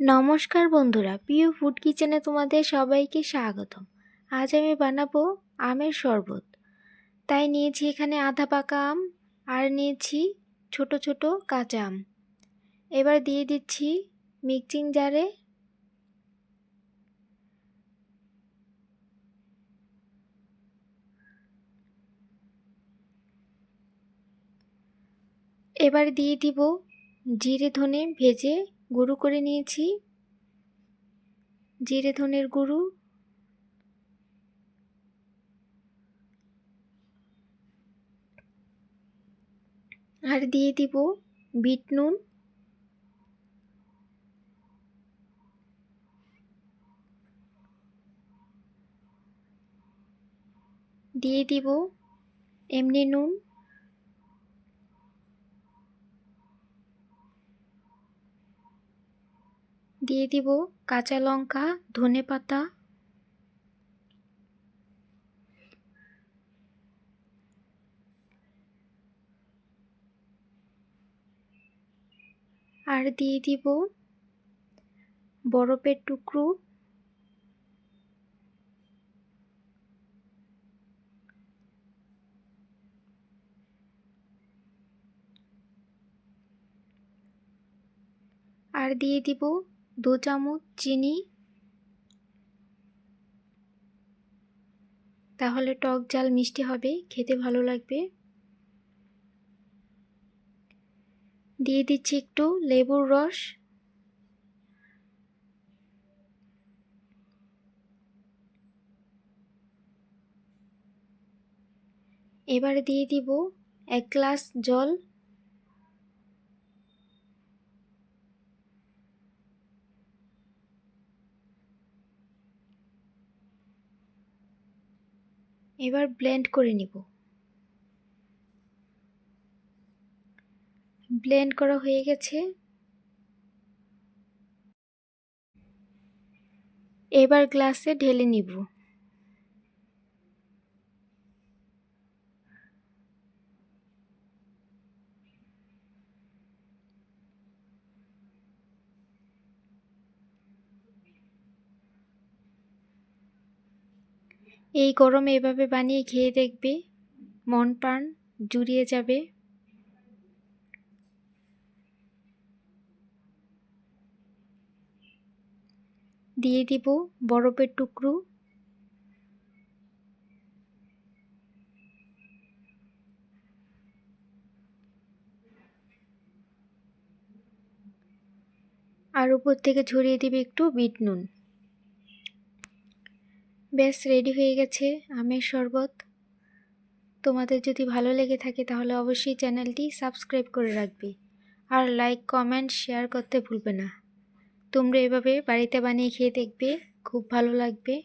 নমস্কার বন্ধুরা, প্রিয় ফুড কিচেনে তোমাদের সবাইকে স্বাগতম। আজ আমি বানাবো আমের শরবত। তাই নিয়েছি এখানে আধা পাকা আম আর নিয়েছি ছোট ছোট কাঁচা আম। এবার দিয়ে দিচ্ছি মিক্সিং জারে এবার দিয়ে দিব জিরে ধনে ভেজে গুঁড়ো করে নিয়েছি। জিরে ধনের গুঁড়ো আর দিয়ে দিব বিট নুন। দিয়ে দিব এমনি নুন। দিয়ে দিব কাঁচা লঙ্কা ধনে পাতা। আর দিয়ে দিব বরফের টুকরো। আর দিয়ে দিব দু চামচ চিনি। তাহলে টক জাল মিষ্টি হবে, খেতে ভালো লাগবে। দিয়ে দিচ্ছি একটু লেবুর রস। এবারে দিয়ে দিব এক গ্লাস জল। এবার ব্লেন্ড করে নিব। ব্লেন্ড করা হয়ে গেছে। এবার গ্লাসে ঢেলে নিব। এই গরমে এভাবে বানিয়ে খেয়ে দেখবে, মন প্রাণ জুড়িয়ে যাবে। দিয়ে দিব বরফের টুকরো। আর উপর থেকে ছড়িয়ে দিবে একটু বিট নুন। ব্যাস রেডি হয়ে গেছে আমের শরবত। তোমাদের যদি ভালো লেগে থাকে তাহলে অবশ্যই চ্যানেলটি সাবস্ক্রাইব করে রাখবে। আর লাইক কমেন্ট শেয়ার করতে ভুলবে না। তোমরা এভাবে বাড়িতে বানিয়ে খেয়ে দেখবে, খুব ভালো লাগবে।